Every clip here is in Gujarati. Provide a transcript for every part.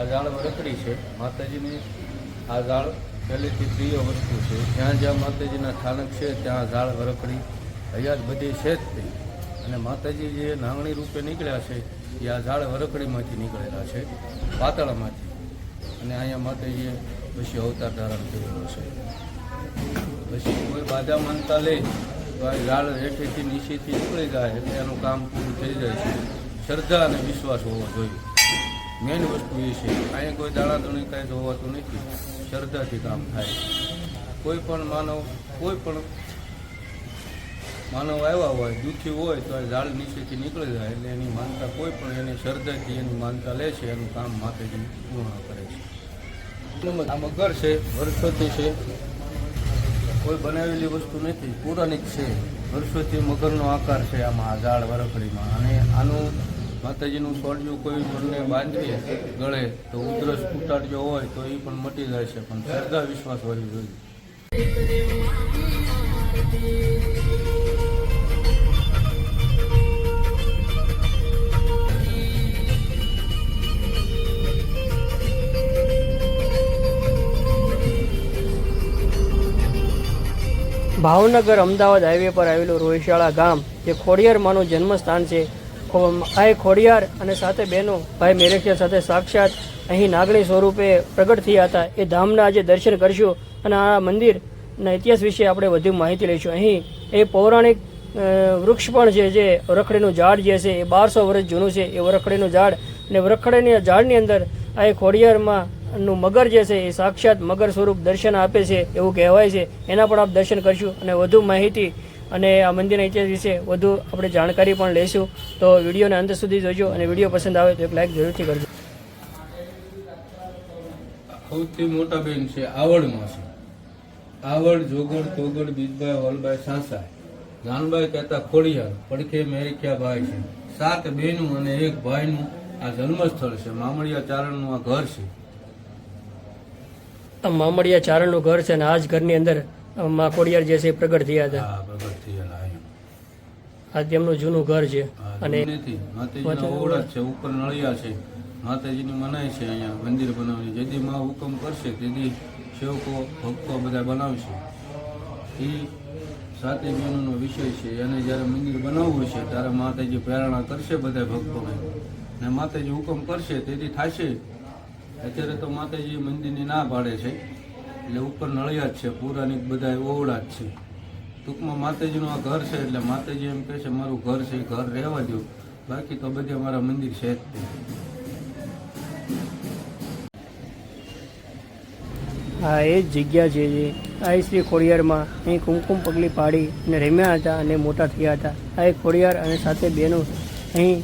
આ ઝાડ વરકડી છે. માતાજીની આ ઝાડ પહેલેથી પ્રિય વસ્તુ છે. જ્યાં જ્યાં માતાજીના સ્થાનક છે, ત્યાં ઝાડ વરખડી હયાત બધી છે જ તે. અને માતાજી જે નાંગણી રૂપે નીકળ્યા છે, એ આ ઝાડ વરખડીમાંથી નીકળેલા છે, પાતળામાંથી. અને અહીંયા માતાજીએ પછી અવતાર ધારણ કરેલો છે. પછી કોઈ બાધા માનતા લે, તો આ ઝાડ હેઠેથી નીચેથી નીકળી જાય એટલે એનું કામ પૂરું થઈ જાય છે. શ્રદ્ધા અને વિશ્વાસ હોવો જોઈએ. મેઇન વસ્તુ એ છે અહીંયા કોઈ દાણાદણી કાંઈ હોવાતું નથી. શ્રદ્ધાથી કામ થાય. કોઈ પણ માનવ, કોઈ પણ માનવ આવ્યા હોય, દુઃખી હોય, તો ઝાડ નીચેથી નીકળી જાય એટલે એની માનતા કોઈ પણ એની શ્રદ્ધાથી એની માનતા લે છે, એનું કામ માતાજી પૂર્ણ કરે છે. આ મગર છે, વર્ષોથી છે, કોઈ બનાવેલી વસ્તુ નથી, પૌરાણિક છે, વર્ષોથી મગરનો આકાર છે આમાં, આ ઝાડ વરખડીમાં. અને આનું માતાજીનું જો કોઈ મને બાંધીએ ગળે તો ઉધરસ કુટાડજો હોય તો એ પણ મટી જાય છે. પણ શ્રદ્ધા વિશ્વાસ હોવી જોઈએ. ભાવનગર અમદાવાદ હાઈવે પર આવેલું રોહિશાળા ગામ, જે ખોડિયારમાંનું જન્મસ્થાન છે ખો- આ એ ખોડિયાર અને સાથે બહેનો, ભાઈ મેરેખિયા સાથે સાક્ષાત. અહીં નાગણી સ્વરૂપે પ્રગટ થયા હતા. એ ધામના આજે દર્શન કરશું અને આ મંદિરના ઇતિહાસ વિશે આપણે વધુ માહિતી લઈશું. અહીં એ પૌરાણિક વૃક્ષ પણ છે જે વરખડીનું ઝાડ જે છે એ બારસો વર્ષ જૂનું છે. એ વરખડીનું ઝાડ અને વરખડીની ઝાડની અંદર આ એ ખોડિયારમાં નું મગર જે છે એ સાક્ષાત મગર સ્વરૂપ દર્શન આપે છે એવું કહેવાય છે. એના પણ આપ દર્શન કરશું અને વધુ માહિતી અને આ મંદિરના ઇતિહાસ વિશે વધુ આપણે જાણકારી પણ લઈશું તો વિડીયોને અંત સુધી જોજો અને વીડિયો પસંદ આવે તો એક લાઈક જરૂરથી કરજો. સૌથી મોટા બેન છે આવડમાં છે આવડ જોગડ તોગડ બીજભાઈ હોલભાઈ સાસા. જાનભાઈ કહેતા ખોડિયાર પડખે મેરખ્યા ભાઈ છે. સાત બેનું અને એક ભાઈનું આ જન્મસ્થળ છે. મામડિયા ચારણનું આ ઘર છે. આ મામડિયા ચારણનું ઘર છે અને આ જ ઘરની અંદર મા કોડિયાર જે છે પ્રગટ થયા હતા. આ પ્રગટ થયેલા આ તેમનું જૂનું ઘર છે. અને માતાજીના ઓરડા છે ઉપર નળિયા છે. માતાજીની મનાય છે અહીંયા મંદિર બનાવવાની. જેથી માં હુકમ કરશે તેથી સેવકો ભક્તો બધા બનાવશે. એ સાતે બહેનોનો વિષય છે. અને જ્યારે મંદિર બનાવવું છે ત્યારે માતાજી પ્રેરણા કરશે બધા ભક્તોને. ને માતાજી હુકમ કરશે તેથી થશે. અત્યારે તો માતાજી મંદિરની ના પાડે છે. એટલે ઉપર નળિયા જ છે, પુરાણિક બધા ઓવળા જ છે. ટૂંકમાં માતાજીનું આ ઘર છે, એટલે માતાજી એમ કહે છે, મારું ઘર છે ઘર રહેવા દો બાકી તો બધે અમારા મંદિર છે જ આ એ જ જગ્યા છે જે આ એ શ્રી ખોડિયારમાં અહીં કુમકુમ પગલી પાડી અને રમ્યા હતા અને મોટા થયા હતા. આ એક ખોડિયાર અને સાથે બહેનો અહીં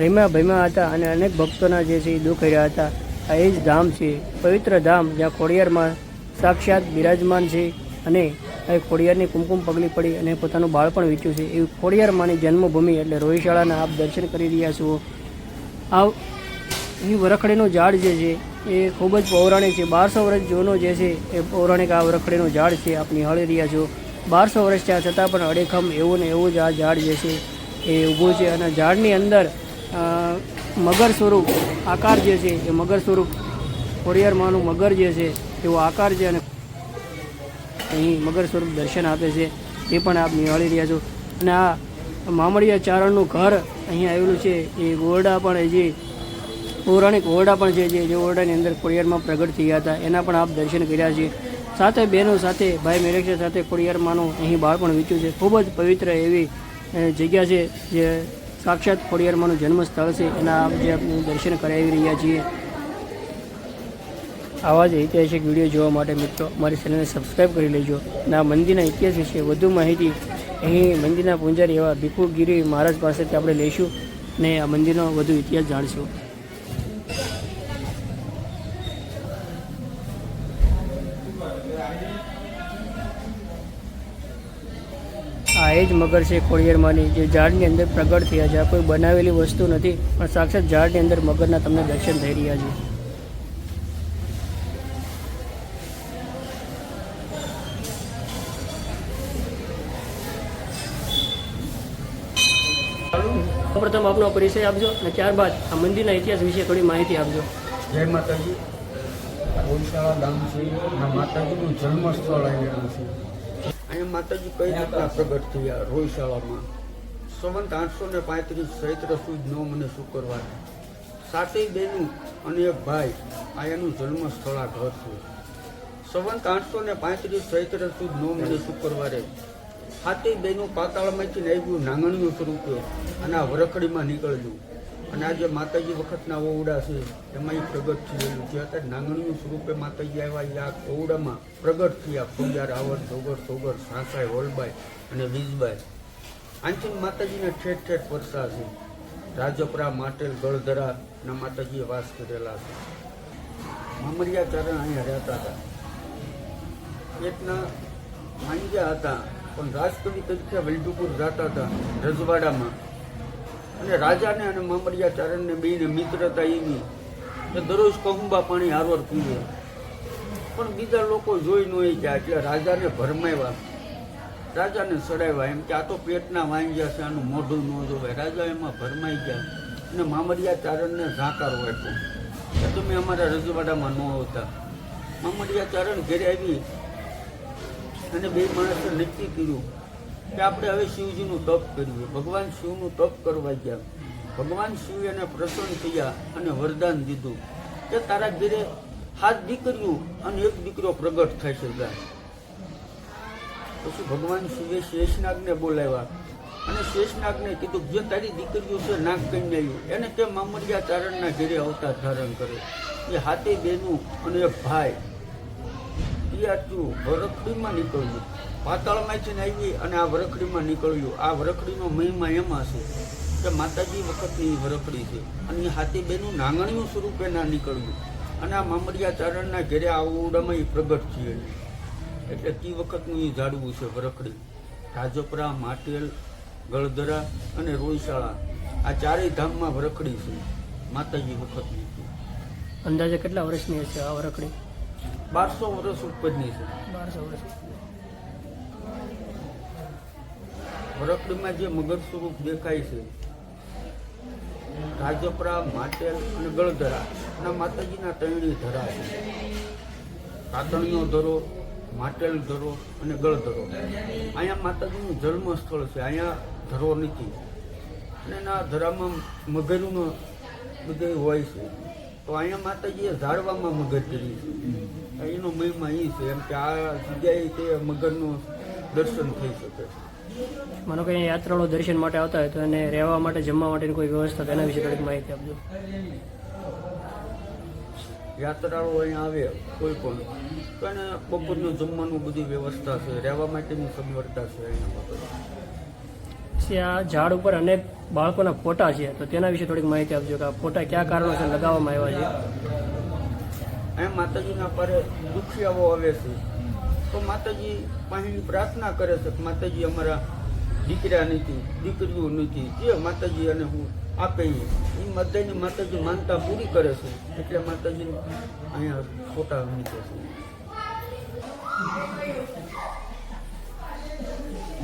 રમ્યા ભમ્યા હતા અને અનેક ભક્તોના જે છે એ દુઃખ રહ્યા હતા. આ એ જ ધામ છે, પવિત્ર ધામ, જ્યાં ખોડિયારમાં સાક્ષાત બિરાજમાન છે અને એ ખોડિયારની કુમકુમ પગલી પડી અને પોતાનું બાળપણ વીત્યું છે. એવી ખોડિયારમાંની જન્મભૂમિ એટલે રોહિશાળાના આપ દર્શન કરી રહ્યા છો. આ અહીં વરખડીનું ઝાડ જે છે, એ ખૂબ જ પૌરાણિક છે. બારસો વર્ષ જૂનો જે છે, એ પૌરાણિક આ વરખડીનું ઝાડ છે, આપ નિહાળી રહ્યા છો. બારસો વર્ષ થયા છતાં પણ અડેખમ એવું ને એવું જ આ ઝાડ જે છે, એ ઊભું છે અને ઝાડની અંદર મગર સ્વરૂપ, આકાર જે છે, એ મગર સ્વરૂપ ખોડિયારમાંનું મગર જે છે એવો આકાર છે અને અહીં મગર સ્વરૂપ દર્શન આપે છે. એ પણ આપ નિહાળી રહ્યા છો. અને આ મામડિયા ચારણનું ઘર અહીં આવેલું છે. એ ગોરડા પણ જે પૌરાણિક ઓરડા પણ છે જે જે ઓરડાની અંદર કોળિયારમાં પ્રગટ થયા હતા. એના પણ આપ દર્શન કર્યા છે. સાથે બહેનો સાથે, ભાઈ મેરેક્ષા સાથે કોળિયારમાંનું અહીં બાળપણ વીત્યું છે. ખૂબ જ પવિત્ર એવી જગ્યા છે જે સાક્ષાત ખોડિયારમાંનું જન્મસ્થળ છે. એના આપ જે આપણે દર્શન કરાવી રહ્યા છીએ. આવા જ ઐતિહાસિક વીડિયો જોવા માટે મિત્રો અમારી ચેનલને સબસ્ક્રાઈબ કરી લેજો. અને આ મંદિરના ઇતિહાસ વિશે વધુ માહિતી અહીં મંદિરના પૂંજારી એવા ભીખુગીરી મહારાજ પાસેથી આપણે લઈશું અને આ મંદિરનો વધુ ઇતિહાસ જાણીશું. આ એ જ મગર છે ખોડિયારમાંની, જે ઝાડની અંદર પ્રગટ થયા છે. આ કોઈ બનાવેલી વસ્તુ નથી, પણ સાક્ષાત ઝાડની અંદર મગરના તમને દર્શન થઈ રહ્યા છે. સૌપ્રથમ આપનો પરિચય આપજો અને ત્યારબાદ આ મંદિરના ઇતિહાસ વિશે થોડી માહિતી આપજો. જય માતાજી. ગૌશાળા ગામ છે. માતાજીનું જન્મ સ્થળ આવેલું છે. અહીંયા માતાજી કઈ રીતના પ્રગટ થયા રોયશાળામાં? સંવંત આઠસો ને પાંત્રીસ ચૈત્ર સુદ નો મને શુક્રવાર. સાતેય બેનું અને એક ભાઈ આ એનું જન્મસ્થળ આ ઘર છે. સંવંત આઠસો ને પાંત્રીસ ચૈત્ર સુદ નો મને શુક્રવારે સાતેય બેનું પાતાળમાંથી આવ્યું નાંગણીયું સ્વરૂપે અને આ વરખડીમાં નીકળ્યું અને આજે માતાજી વખતના ઓવડા છે, એમાં પ્રગટ થયેલું છે. અત્યારે નાંગણીયું સ્વરૂપે માતાજી આવ્યા આ ઓવડામાં પ્રગટ થયા. ફુંજાર આવડ સોગર સોગર સાંસાઈ હોલબાઈ અને વીજબાઈ આનથી માતાજીને ઠેઠ ઠેઠ પરસા છે. રાજપરા, માટેલ, ગળધરા ના માતાજીએ વાસ કરેલા છે. મામરિયા ચરણ અહીંયા રહેતા હતા. એકના માંગ્યા હતા પણ રાજકવિ તરીકે વલ્ડુપુર જતા હતા રજવાડામાં. અને રાજાને અને મામરિયા ચારણને બેને મિત્રતા એવી કે દરરોજ કહુંબા પાણી હારવાર પીવે. પણ બીજા લોકો જોઈ ન ગયા એટલે રાજાને ભરમાવ્યા. રાજાને સડાવ્યા. એમ કે આ તો પેટના વાંજ્યા છે, આનું મોઢું ન જોવાય રાજા એમાં ભરમાઈ ગયા અને મામરિયા ચારણને ઝાંકારો આપ્યો. કે તમે અમારા રજવાડામાં ન આવતા. મામરિયા ચારણ ઘેરે આવી અને બે માણસે નક્કી કર્યું કે આપણે હવે શિવજીનું તપ કરીએ. ભગવાન શિવનું તપ કરવા ગયા. ભગવાન શિવ એને પ્રસન્ન થયા અને વરદાન દીધું કે તારા ઘેરે હાથ દીકરીઓ અને એક દીકરો પ્રગટ થશે ગાય. પછી ભગવાન શિવે શેષનાગને બોલાવ્યા અને શેષનાગને કીધું, જે તારી દીકરીઓ છે, નાગ કન્યાયું એને કે મામરિયા ચારણના ઘેરે અવતાર ધારણ કરે એ હાથે બેનું અને એક ભાઈ એ વરખડીમાં નીકળ્યું. પાતાળમાંથી આવી અને આ વરખડીમાં નીકળ્યું. આ વરખડીનો મહિમા એમાં છે કે માતાજી વખતની વરખડી છે. અને એ હાથી બેનું નાંગણીયું સ્વરૂપે ના નીકળ્યું. અને આ મામરિયા ચારણના ઘેરે એ પ્રગટ છે એટલે તે વખતનું એ ઝાડવું છે વરખડી. રાજપરા, માટેલ, ગળધરા અને રોયશાળા. આ ચારેય ધામમાં વરખડી છે માતાજી વખતની. અંદાજે કેટલા વર્ષની હશે આ વરખડી? બારસો વર્ષ ઉપજની છે. બારસો વર્ષ. વરખડીમાં જે મગર સ્વરૂપ દેખાય છે રાજપરા માટેલ અને ગળધરા એના માતાજીના ત્રણેય ધરા છે. કાતણીઓ ધરો માટેલ ધરો અને ગળધરો. અહીંયા માતાજીનું જન્મ સ્થળ છે અહીંયા ધરો નથી. અને એના ધરામાં મગરનું બધે હોય છે. તો અહીંયા માતાજીએ ઝાડવામાં મગજ કરી છે. એનો મહિમા એ છે એમ કે આ જગ્યાએ તે મગરનું દર્શન થઈ શકે. માનો કે યાત્રાળુ દર્શન માટે આવતા હોય તો એને રહેવા માટે જમવા માટેની કોઈ વ્યવસ્થા તેના વિશે થોડીક માહિતી આપજો. યાત્રાળુ અહીંયા આવે કોઈ પણ. તો એને બપોરનું જમવાનું બધી વ્યવસ્થા છે રહેવા માટેની સગવડતા છે અહીંયા બાબતે આ ઝાડ ઉપર અનેક બાળકોના ફોટા છે તો તેના વિશે થોડીક માહિતી આપજો કે આ ફોટા કયા કારણોસર લગાવવામાં આવ્યા છે. અહીંયા માતાજીના પારે દુખિયાઓ આવે છે. તો માતાજી પાસેની પ્રાર્થના કરે છે કે માતાજી અમારા દીકરા નથી દીકરીઓ નથી. જે માતાજી અને હું આપે એ બધાની માતાજી માનતા પૂરી કરે છે. એટલે માતાજી અહીંયા ખોટા મૂકે છે.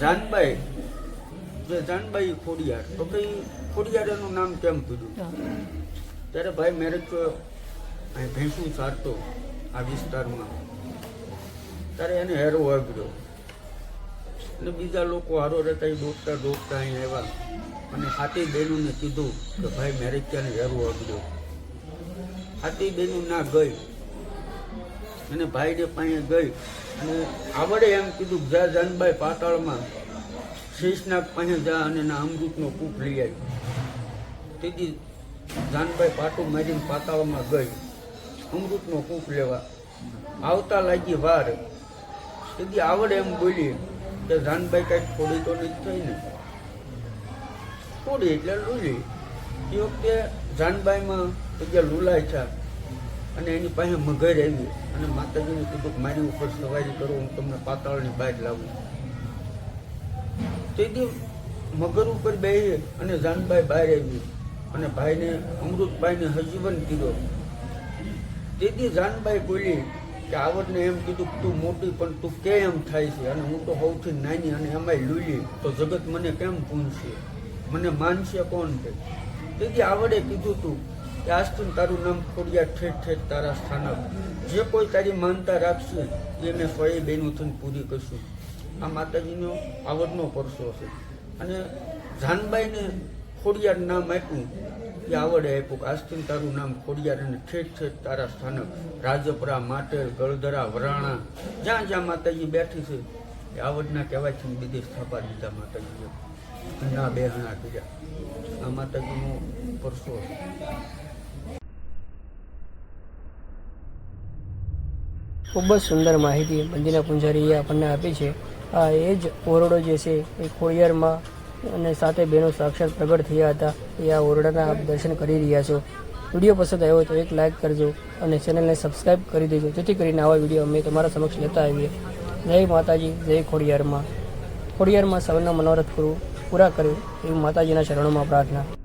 જાનબાઈ જે જાનબાઈ ખોડિયાર તો કઈ ખોડિયાર એનું નામ કેમ કીધું? ત્યારે ભાઈ મેરેજ ભેંસું સારતો આ વિસ્તારમાં. ત્યારે એને હેરો વાગ્યો. અને બીજા લોકો હારો રહેતા એ દોડતા દોડતા અહીં આવ્યા. અને હાથી બહેનોને કીધું કે ભાઈ મેરેજ ક્યાંને હેરો વાગ્યો? હાથી બહેનો ના ગઈ. અને ભાઈને પાસે ગઈ. અને આવડે એમ કીધું, જા જાનભાઈ પાતાળમાં. શેષનાગ પાસે જા અને ના અમૃતનો કૂપ લઈ આવ્યો તેથી જાનભાઈ પાટું મારીને પાતાળમાં ગઈ. અમૃતનો કૂપ લેવા. આવતા લાગી વાર. સીધી આવડે એમ બોલી કે જાનબાઈ કાંઈક થોડી તો નહીં થઈ ને. થોડી એટલે લૂલી એ વખતે જાનબાઈમાં જગ્યા લૂલાય છે અને એની પાસે મગર આવી અને માતાજીને કીધું કે મારી ઉપર સવારી કરો, હું તમને પાતાળની બહાર લાવું. તેથી મગર ઉપર બેસી અને જાનબાઈ બહાર આવી અને ભાઈને અમૃતભાઈને હજીવન કીધો તેથી જાનબાઈ બોલી કે આવડને એમ કીધું કે તું મોટી પણ તું કેમ થાય છે? અને હું તો સૌથી નાની અને એમાંય લૂલી. તો જગત મને કેમ પૂછશે મને માનશે કોણ છે તેથી આવડે કીધું તું કે આજથી તારું નામ ખોડિયા ઠેઠ ઠેઠ તારા સ્થાનક. જે કોઈ તારી માનતા રાખશે, એ મેં સોએ બેનું થઈને પૂરી કરશું. આ માતાજીનો આવડનો પરસો છે અને જાનબાઈને ખોડિયાર નામ આપ્યું. એ આવડે આપ્યું આજથી તારું નામ ખોડિયાર અને ઠેઠ ઠેઠ તારા સ્થાનક રાજપરા માટેર ગળધરા, વરાણા, જ્યાં જ્યાં માતાજી બેઠી છે એ આવડના કહેવાયથી બીજે સ્થાપા દીધા માતાજીએ. ના બેહણા કર્યા. આ માતાજીનો પરસો ખૂબ જ સુંદર માહિતી મંદિરના પૂંજારીએ આપણને આપી છે. આ એ જ ઓરડો જે છે, એ ખોડિયારમાં અને સાથે બહેનો સાક્ષાત પ્રગટ થયા હતા. એ આ ઓરડાના આપ દર્શન કરી રહ્યા છો. વીડિયો પસંદ આવ્યો તો એક લાઇક કરજો અને ચેનલને સબસ્ક્રાઈબ કરી દેજો. જેથી કરીને આવા વીડિયો અમે તમારા સમક્ષ લેતા આવીએ. જય માતાજી, જય ખોડિયારમાં. ખોડિયારમાં સૌના મનોરથ પૂરું પૂરા કર્યું એવી માતાજીના શરણોમાં પ્રાર્થના.